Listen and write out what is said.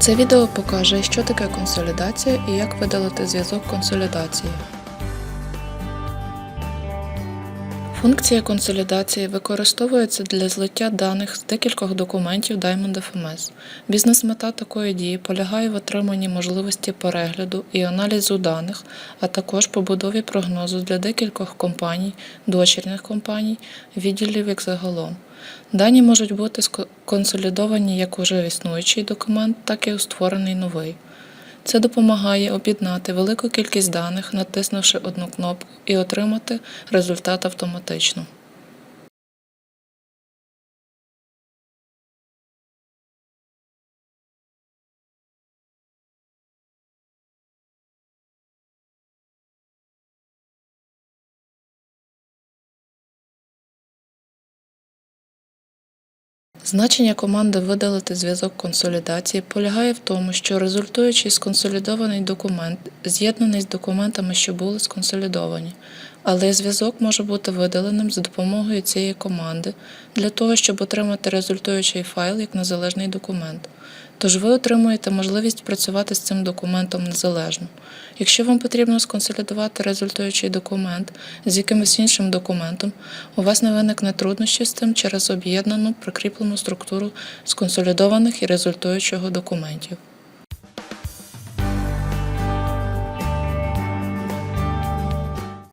Це відео покаже, що таке консолідація і як видалити зв'язок консолідації. Функція консолідації використовується для злиття даних з декількох документів Diamond FMS. Бізнес-мета такої дії полягає в отриманні можливості перегляду і аналізу даних, а також побудові прогнозу для декількох компаній, дочірних компаній, відділів як загалом. Дані можуть бути консолідовані як уже існуючий документ, так і у створений новий. Це допомагає об'єднати велику кількість даних, натиснувши одну кнопку, і отримати результат автоматично. Значення команди видалити зв'язок консолідації полягає в тому, що результуючий сконсолідований документ з'єднаний з документами, що були сконсолідовані, але зв'язок може бути видаленим за допомогою цієї команди для того, щоб отримати результуючий файл як незалежний документ. Тож ви отримуєте можливість працювати з цим документом незалежно. Якщо вам потрібно сконсолідувати результуючий документ з якимось іншим документом, у вас не виникне труднощі з цим через об'єднану прикріплену структуру сконсолідованих і результуючого документів.